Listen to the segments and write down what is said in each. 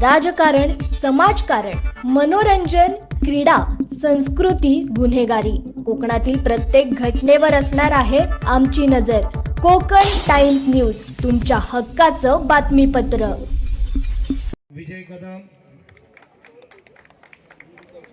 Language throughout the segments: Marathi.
राजकारण समाजकारण मनोरंजन क्रीडा संस्कृती गुन्हेगारी. कोकणातील प्रत्येक घटनेवर असणार आहे आमची नजर. कोकण टाइम्स न्यूज तुमच्या हक्काचं बातमीपत्र. विजय कदम.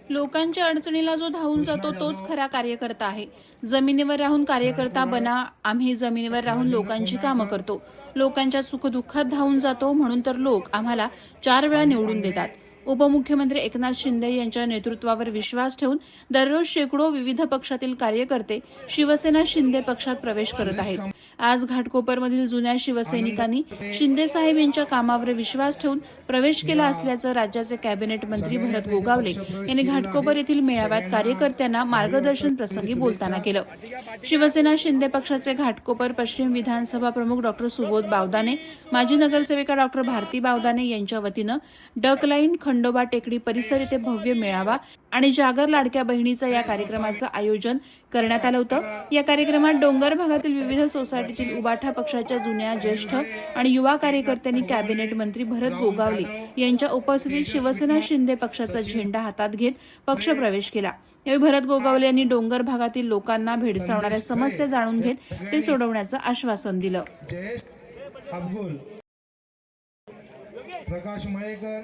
लोकांच्या अडचणीला जो धावून जातो तोच खरा कार्यकर्ता आहे. जमिनीवर राहून कार्यकर्ता बना आम्ही जमिनीवर राहून लोकांची कामं करतो. लोकांच्या सुखदुःखात धावून जातो म्हणून तर लोक आम्हाला चार वेळा निवडून देतात. उपमुख्यमंत्री एकनाथ शिंदे यांच्या नेतृत्वावर विश्वास ठेवून दररोज शेकडो विविध पक्षातील कार्यकर्ते शिवसेना शिंदे पक्षात प्रवेश करत आहेत. आज घाटकोपरमधील जुन्या शिवसैनिकांनी शिंदे साहेब यांच्या कामावर विश्वास ठेवून प्रवेश केला असल्याचं राज्याचे कॅबिनेट मंत्री भरत गोगावले यांनी घाटकोपर येथील मेळाव्यात कार्यकर्त्यांना मार्गदर्शन प्रसंगी बोलताना केलं. शिवसेना शिंदे पक्षाचे घाटकोपर पश्चिम विधानसभा प्रमुख डॉक्टर सुबोध बावदाने माजी नगरसेविका डॉक्टर भारती बावदाने यांच्या वतीनं डकलाईन खंडोबा टेकडी परिसर येथे भव्य मेळावा आणि जागर लाडक्या बहिणीचं या कार्यक्रमाचं आयोजन करण्यात आलं होतं. या कार्यक्रमात डोंगर भागातील विविध सोसायटीतील उबाठा पक्षाच्या जुन्या ज्येष्ठ आणि युवा कार्यकर्त्यांनी कॅबिनेट मंत्री भरत गोगावले यांच्या उपस्थितीत शिवसेना शिंदे पक्षाचा झेंडा हातात घेत पक्षप्रवेश केला. यावेळी भरत गोगावले यांनी डोंगर भागातील लोकांना भेडसावणाऱ्या समस्या जाणून घेत ते सोडवण्याचं आश्वासन दिलं. प्रकाश मळेकर